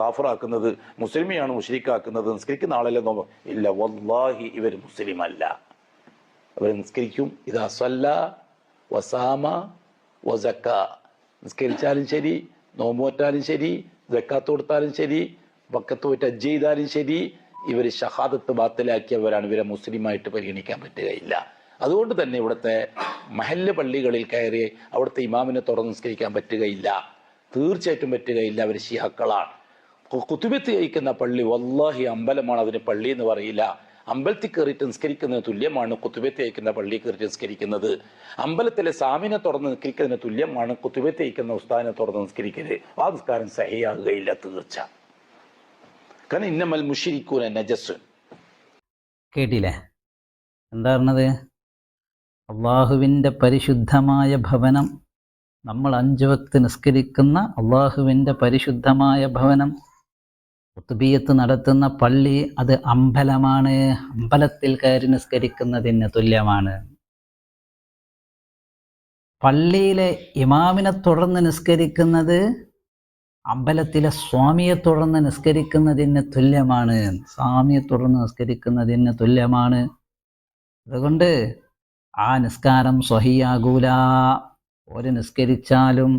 കാഫറാക്കുന്നത് മുസ്ലിമിയാണ് മുഷ്രിക്കാക്കുന്നത് നിസ്കരിക്കുന്ന ആളല്ലേ നോക്കും ഇല്ല വല്ലാഹി ഇവർ മുസ്ലിം അല്ല അവർ നിസ്കരിക്കും. ഇതാ സല്ല വസാമ വസക്ക. നിസ്കരിച്ചാലും ശരി നോമ്പോറ്റാലും ശരി ജക്കാത്ത് കൊടുത്താലും ശരി വക്കത്ത് പോയിട്ട് അജ്ജ് ചെയ്താലും ശരി ഇവർ ഷഹാദത്ത് ബാത്തലാക്കിയവരാണ്. ഇവരെ മുസ്ലിമായിട്ട് പരിഗണിക്കാൻ പറ്റുകയില്ല. അതുകൊണ്ട് തന്നെ ഇവിടുത്തെ മഹല്ല് പള്ളികളിൽ കയറി അവിടുത്തെ ഇമാമിനെ തുറന്ന് നിസ്കരിക്കാൻ പറ്റുകയില്ല. തീർച്ചയായിട്ടും പറ്റുകയില്ല. അവർ ഷിഹാക്കളാണ് കുത്തുബത്ത് കഴിക്കുന്ന പള്ളി വല്ലാഹി അമ്പലമാണ് അതിന് പള്ളി എന്ന് പറയില്ല. അമ്പലത്തിൽ കയറിയിട്ട് നിസ്കരിക്കുന്നതിന് തുല്യമാണ്. കുത്തുബത്ത് അയക്കുന്ന പള്ളി കയറിയിട്ട് നിസ്കരിക്കുന്നത്. അമ്പലത്തിലെ സാമിനെ തുറന്ന് നിസ്കരിക്കുന്നതിന് തുല്യമാണ്. കുത്തുബത്ത് അയക്കുന്ന ഉസ്താദിനെ തുറന്ന് നിസ്കരിക്കരുത് ആ നിസ്കാരം സഹിയാകുകയില്ല തീർച്ച കാരണം ഇന്നമൽ മുഷിരിക്കൂന നജസ്. കേട്ടില്ലേ? എന്താ പറഞ്ഞത്? അള്ളാഹുവിന്റെ പരിശുദ്ധമായ ഭവനം. നമ്മൾ അഞ്ചു വക്ത് നിസ്കരിക്കുന്ന അള്ളാഹുവിന്റെ പരിശുദ്ധമായ ഭവനം. കുത്തുബിയത്ത് നടത്തുന്ന പള്ളി അത് അമ്പലമാണ്. അമ്പലത്തിൽ കയറി നിസ്കരിക്കുന്നതിന് തുല്യമാണ്. പള്ളിയിലെ ഇമാമിനെ തുടർന്ന് നിസ്കരിക്കുന്നത് അമ്പലത്തിലെ സ്വാമിയെ തുടർന്ന് നിസ്കരിക്കുന്നതിന് തുല്യമാണ്. സ്വാമിയെ തുടർന്ന് നിസ്കരിക്കുന്നതിന് തുല്യമാണ്. അതുകൊണ്ട് ആ നിസ്കാരം സ്വഹിയാകൂല. ഒരു നിസ്കരിച്ചാലും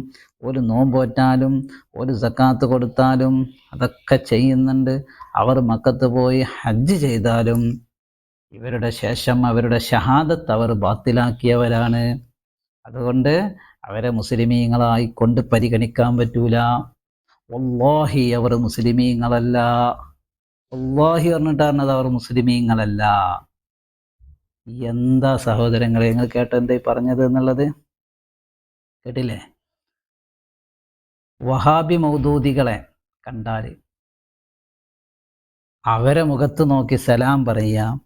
ഒരു നോമ്പോറ്റാലും ഒരു സക്കാത്ത് കൊടുത്താലും അതൊക്കെ ചെയ്യുന്നുണ്ട്. അവർ മക്കത്ത് പോയി ഹജ്ജ് ചെയ്താലും ഇവരുടെ ശേഷം അവരുടെ ഷഹാദത്ത് അവർ ബാത്തിലാക്കിയവരാണ്. അതുകൊണ്ട് അവരെ മുസ്ലിമീങ്ങളായി കൊണ്ട് പരിഗണിക്കാൻ പറ്റൂല. വല്ലാഹി അവർ മുസ്ലിമീങ്ങളല്ല. വല്ലാഹി പറഞ്ഞിട്ടാണ് അവർ മുസ്ലിമീങ്ങളല്ല. എന്താ സഹോദരങ്ങളെ നിങ്ങൾ കേട്ട എന്താ ഈ പറഞ്ഞത് എന്നുള്ളത്? കേട്ടില്ലേ? വഹാബി മൗദൂദികളെ കണ്ടാൽ അവരെ മുഖത്ത് നോക്കി സലാം പറയുക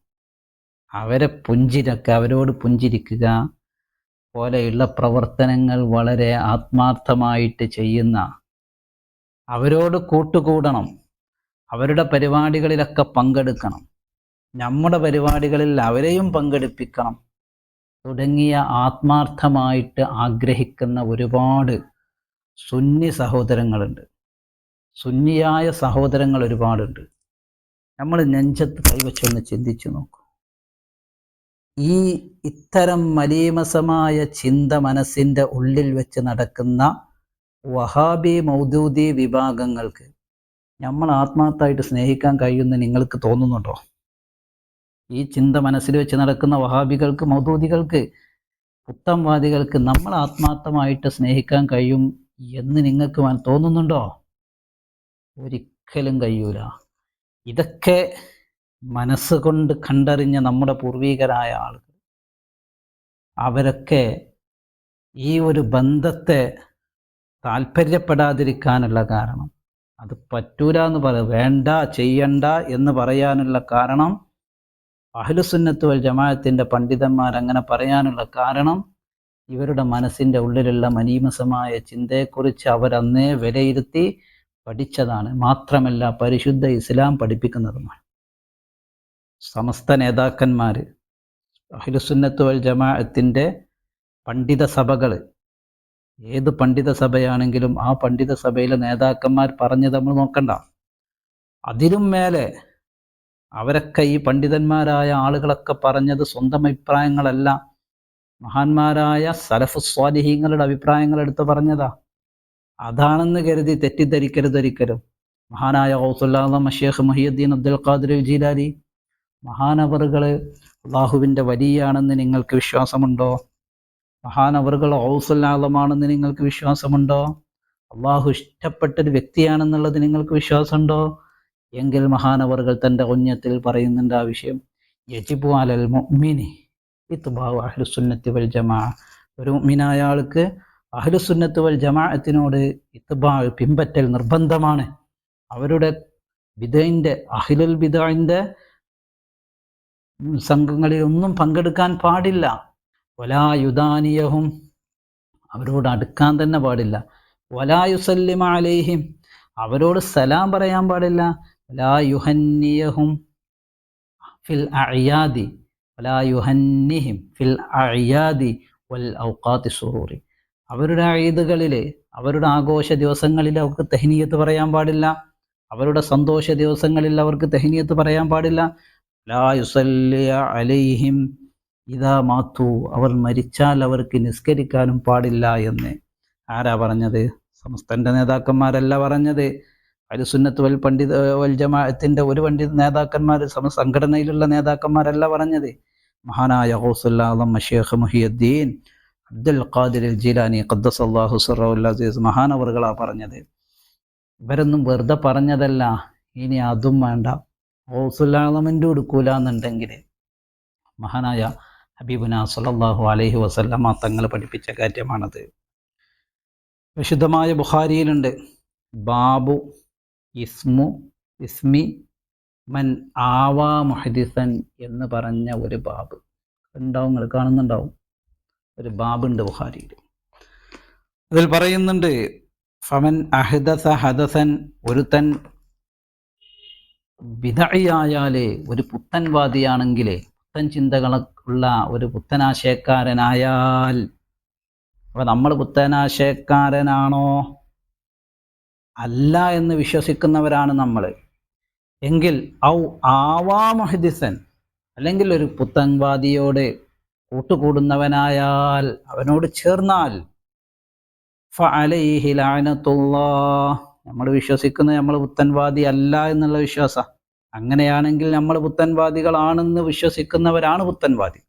അവരെ പുഞ്ചിരക്കുക അവരോട് പുഞ്ചിരിക്കുക പോലെയുള്ള പ്രവർത്തനങ്ങൾ വളരെ ആത്മാർത്ഥമായിട്ട് ചെയ്യുന്ന അവരോട് കൂട്ടുകൂടണം അവരുടെ പരിപാടികളിലൊക്കെ പങ്കെടുക്കണം. നമ്മുടെ പരിപാടികളിൽ അവരെയും പങ്കെടുപ്പിക്കണം. തുടങ്ങിയ ആത്മാർത്ഥമായിട്ട് ആഗ്രഹിക്കുന്ന ഒരുപാട് സുന്നി സഹോദരങ്ങളുണ്ട്. സുന്നിയായ സഹോദരങ്ങൾ ഒരുപാടുണ്ട്. നമ്മൾ നെഞ്ചത്ത് കൈവച്ചൊന്ന് ചിന്തിച്ചു നോക്കും. ഈ ഇത്തരം മലീമസമായ ചിന്ത മനസ്സിന്റെ ഉള്ളിൽ വെച്ച് നടക്കുന്ന വഹാബി മൗദൂദി വിഭാഗങ്ങൾക്ക് നമ്മൾ ആത്മാർത്ഥമായിട്ട് സ്നേഹിക്കാൻ കഴിയുമെന്ന് നിങ്ങൾക്ക് തോന്നുന്നുണ്ടോ? ഈ ചിന്ത മനസ്സിൽ വെച്ച് നടക്കുന്ന വഹാബികൾക്ക് മൗദൂദികൾക്ക് പുത്തംവാദികൾക്ക് നമ്മൾ ആത്മാർത്ഥമായിട്ട് സ്നേഹിക്കാൻ കഴിയും എന്ന് നിങ്ങൾക്ക് തോന്നുന്നുണ്ടോ? ഒരിക്കലും കഴിയൂല. ഇതൊക്കെ മനസ്സുകൊണ്ട് കണ്ടറിഞ്ഞ നമ്മുടെ പൂർവീകരായ ആളുകൾ. അവരൊക്കെ ഈ ഒരു ബന്ധത്തെ താല്പര്യപ്പെടാതിരിക്കാനുള്ള കാരണം. അത് പറ്റൂല എന്ന് പറ വേണ്ട ചെയ്യണ്ട എന്ന് പറയാനുള്ള കാരണം അഹ്ലുസുന്നത്ത് വൽ ജമാഅത്തിന്റെ പണ്ഡിതന്മാർ അങ്ങനെ പറയാനുള്ള കാരണം ഇവരുടെ മനസ്സിന്റെ ഉള്ളിലുള്ള മനീമസമായ ചിന്തയെക്കുറിച്ച് അവരന്നേ വിലയിരുത്തി പഠിച്ചതാണ്. മാത്രമല്ല പരിശുദ്ധ ഇസ്ലാം പഠിപ്പിക്കുന്നതുമാണ്. സമസ്ത നേതാക്കന്മാർ അഹ്ലുസുന്നത്ത് വൽ ജമാഅത്തിന്റെ പണ്ഡിത സഭകൾ ഏത് പണ്ഡിത സഭയാണെങ്കിലും ആ പണ്ഡിത സഭയിലെ നേതാക്കന്മാർ പറഞ്ഞത് നമ്മൾ നോക്കണ്ട. അതിലും മേലെ അവരൊക്കെ ഈ പണ്ഡിതന്മാരായ ആളുകളൊക്കെ പറഞ്ഞത് സ്വന്തം അഭിപ്രായങ്ങളല്ല. മഹാന്മാരായ സലഫു സ്വാലിഹീങ്ങളുടെ അഭിപ്രായങ്ങൾ എടുത്ത് പറഞ്ഞതാ. അതാണെന്ന് കരുതി തെറ്റിദ്ധരിക്കരുതൊരിക്കലും മഹാനായ ഔസുല്ലാദം Sheikh Muhiyuddin Abdul Qadir Jilani മഹാനവറുകൾ അള്ളാഹുവിന്റെ വലിയാണെന്ന് നിങ്ങൾക്ക് വിശ്വാസമുണ്ടോ? മഹാനവറുകൾ ഔസുല്ലാദമാണെന്ന് നിങ്ങൾക്ക് വിശ്വാസമുണ്ടോ? അള്ളാഹു ഇഷ്ടപ്പെട്ടൊരു വ്യക്തിയാണെന്നുള്ളത് നിങ്ങൾക്ക് വിശ്വാസമുണ്ടോ? എങ്കിൽ മഹാനവറുകൾ തന്റെ കുഞ്ഞത്തിൽ പറയുന്നുണ്ട് ആ വിഷയം. യജിബു അലൽ മുഅ്മിനി ഇത്ബാഉ അഹ്ലുസുന്നത്തി വൽ ജമാ. ഒരു മിനായാൾക്ക് ആൾക്ക് അഹ്ലുസുന്നത്ത് വൽ ജമാഅത്തിനോട് ഇത്ബാ പിമ്പറ്റൽ നിർബന്ധമാണ്. അവരുടെ ബിദൈന്റെ അഹിലുൽ ബിദൈന്റെ സംഘങ്ങളിൽ ഒന്നും പങ്കെടുക്കാൻ പാടില്ല. വലായുദാനിയഹും അവരോട് അടുക്കാൻ തന്നെ പാടില്ല. വലായുസല്ലിമ അലൈഹിം അവരോട് സലാം പറയാൻ പാടില്ല. ഫിൽ ഫിൽ വൽ സുറൂറി. അവരുടെ ഈദുകളിൽ അവരുടെ ആഘോഷ ദിവസങ്ങളിൽ അവർക്ക് തെഹനീയത്ത് പറയാൻ പാടില്ല. അവരുടെ സന്തോഷ ദിവസങ്ങളിൽ അവർക്ക് തെഹനീയത്ത് പറയാൻ പാടില്ല. അലൈഹിം ഇതാ മാത്തു അവർ മരിച്ചാൽ അവർക്ക് നിസ്കരിക്കാനും പാടില്ല എന്ന്. ആരാ പറഞ്ഞത്? സമസ്തന്റെ നേതാക്കന്മാരല്ല പറഞ്ഞത്. അലുസുന്നത്ത് വൽ പണ്ഡിത വൽ ജമാഅത്തിന്റെ ഒരു പണ്ഡിത നേതാക്കന്മാർ സമ സംഘടനയിലുള്ള നേതാക്കന്മാരല്ല പറഞ്ഞത്. മഹാനായ ഹൗസുല്ലാദം മഷേഖ് മുഹിയുദ്ദീൻ അബ്ദുൽ ഖാദിർ ജീലാനി ഖദ്ദസ് അള്ളാഹു അസീസ് മഹാനവറുകളാ പറഞ്ഞത്. ഇവരൊന്നും വെറുതെ പറഞ്ഞതല്ല. ഇനി അതും വേണ്ട. ഹൗസുല്ലാദമിന്റെ എടുക്കൂല എന്നുണ്ടെങ്കിൽ മഹാനായ ഹബീബുന സല്ലല്ലാഹു അലൈഹി വസല്ലമ തങ്ങൾ പഠിപ്പിച്ച കാര്യമാണത്. വിശുദ്ധമായ ബുഖാരിയിലുണ്ട്. ബാബു ഇസ്മു ഇസ്മി മൻ ആവാ മുഹദിസൻ എന്ന് പറഞ്ഞ ഒരു ബാബ്. ഉണ്ടാവും നിങ്ങൾ കാണുന്നുണ്ടാവും. ഒരു ബാബുണ്ട് ബുഹാരിയിൽ അതിൽ പറയുന്നുണ്ട് ഫമൻ അഹദസ ഹദസൻ ഒരുത്തൻ വിധയായാലേ ഒരു പുത്തൻവാദിയാണെങ്കിലേ പുത്തൻ ചിന്തകളുള്ള ഒരു പുത്തനാശയക്കാരനായാൽ അപ്പൊ നമ്മൾ പുത്തനാശയക്കാരനാണോ? അല്ല എന്ന് വിശ്വസിക്കുന്നവരാണ് നമ്മൾ എങ്കിൽ ഔ ആവാ മുഹദിസൻ അല്ലെങ്കിൽ ഒരു പുത്തൻവാദിയോട് കൂട്ടുകൂടുന്നവനായാൽ അവനോട് ചേർന്നാൽ നമ്മൾ വിശ്വസിക്കുന്നത് നമ്മൾ പുത്തൻവാദി അല്ല എന്നുള്ള വിശ്വാസ. അങ്ങനെയാണെങ്കിൽ നമ്മൾ പുത്തൻവാദികളാണെന്ന് വിശ്വസിക്കുന്നവരാണ് പുത്തൻവാദി.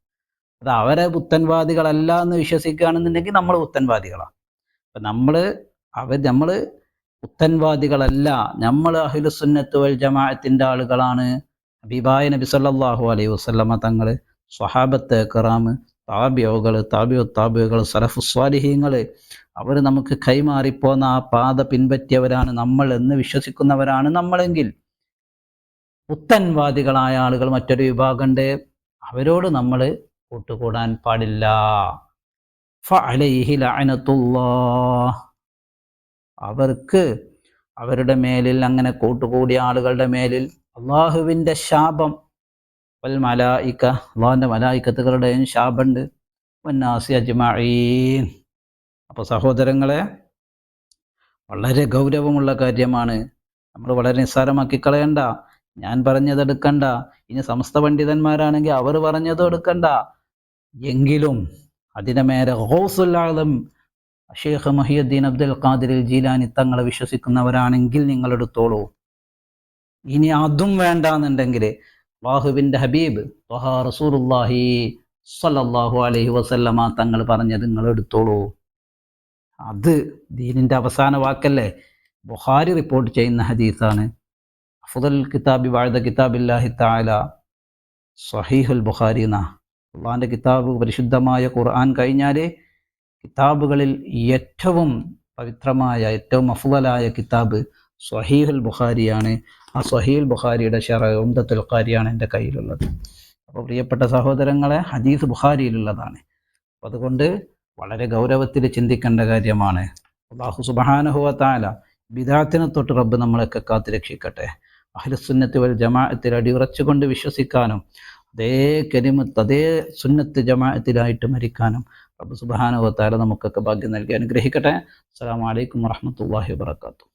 അത് അവരെ പുത്തൻവാദികളല്ല എന്ന് വിശ്വസിക്കുകയാണെന്നുണ്ടെങ്കിൽ നമ്മൾ പുത്തൻവാദികളാണ്. അപ്പം നമ്മൾ അവർ നമ്മൾ പുത്തൻവാദികളല്ല. നമ്മൾ അഹിലുസുന്നത്ത് വൽ ജമാഅത്തിന്റെ ആളുകളാണ്. ഹബീബായ നബി സല്ലാഹു അലൈഹി വസല്ലമ തങ്ങൾ സ്വഹാബത്ത് കറാം താബിയോകൾ താബിയോ താബിയോകൾ സലഫുസ്വാലിഹീങ്ങൾ അവർ നമുക്ക് കൈമാറിപ്പോന്ന ആ പാത പിൻപറ്റിയവരാണ് നമ്മൾ എന്ന് വിശ്വസിക്കുന്നവരാണ് നമ്മളെങ്കിൽ. പുത്തൻവാദികളായ ആളുകൾ മറ്റൊരു വിഭാഗമുണ്ട് അവരോട് നമ്മൾ കൂട്ടുകൂടാൻ പാടില്ല. ഫഅലൈഹി ലഅനത്തുല്ലാഹ് അവർക്ക് അവരുടെ മേലിൽ അങ്ങനെ കൂട്ടുകൂടിയ ആളുകളുടെ മേലിൽ അള്ളാഹുവിന്റെ ശാപം വൽ മലായിക്ക അള്ളാഹുവിന്റെ മലായിക്കത്തുകളുടെയും ശാപമുണ്ട്. വന്നാസി അജ്മഈൻ. അപ്പോൾ സഹോദരങ്ങളെ വളരെ ഗൗരവമുള്ള കാര്യമാണ്. നമ്മൾ വളരെ നിസ്സാരമാക്കി കളയണ്ട. ഞാൻ പറഞ്ഞത് എടുക്കണ്ട. ഇനി സമസ്ത പണ്ഡിതന്മാരാണെങ്കിൽ അവർ പറഞ്ഞത് എടുക്കണ്ട. എങ്കിലും അതിനെ മേലെ ഹൗസുല്ലാളം Sheikh Muhiyuddin Abdul Qadir Jilani തങ്ങളെ വിശ്വസിക്കുന്നവരാണെങ്കിൽ നിങ്ങൾ എടുത്തോളൂ ഇനി അതും വേണ്ടാന്നുണ്ടെങ്കിൽ വാഹുവിന്റെ ഹബീബ് ത്വഹാ സല്ലാഹു സല്ലല്ലാഹു അലൈഹി വസല്ലമ തങ്ങൾ പറഞ്ഞത് നിങ്ങൾ എടുത്തോളൂ അത് ദീനിന്റെ അവസാന വാക്കല്ലേ? ബുഹാരി റിപ്പോർട്ട് ചെയ്യുന്ന ഹദീസാണ്. അഫുദൽ കിതാബി വാഴ്ത കിതാബില്ലാഹി താല സഹീഹുൽ ബുഹാരി എന്നാ അള്ളാഹിന്റെ കിതാബ് പരിശുദ്ധമായ ഖുർആൻ കഴിഞ്ഞാൽ കിതാബുകളിൽ ഏറ്റവും പവിത്രമായ ഏറ്റവും അഫുദലായ കിതാബ് സ്വഹീഹുൽ ബുഖാരിയാണ്. ആ സ്വഹീൽ ബുഖാരിയുടെ ഷെറ ഉന്തത്തുൽ ഖാരിയാണ് എന്റെ കയ്യിലുള്ളത്. അപ്പോൾ പ്രിയപ്പെട്ട സഹോദരങ്ങളെ ഹദീസ് ബുഖാരിയിലുള്ളതാണ്. അപ്പോൾ അതുകൊണ്ട് വളരെ ഗൗരവത്തിൽ ചിന്തിക്കേണ്ട കാര്യമാണ്. അള്ളാഹു സുബഹാനഹുവ താല തൊട്ട് റബ്ബ് നമ്മളൊക്കെ കാത്തു രക്ഷിക്കട്ടെ. അഹ്ലുസുന്നത്ത് വൽ ജമാഅത്തിൽ അടിയുറച്ചുകൊണ്ട് വിശ്വസിക്കാനും അതേ കരിമത്ത് അതേ സുന്നത്ത് ജമാഅത്തിലായിട്ട് മരിക്കാനും റബ്ബ് സുബഹാനഹുവ താല നമുക്കൊക്കെ ഭാഗ്യം നൽകി അനുഗ്രഹിക്കട്ടെ അസ്സാം വലൈക്കും വാഹമത്തല്ലാഹി വാത്തു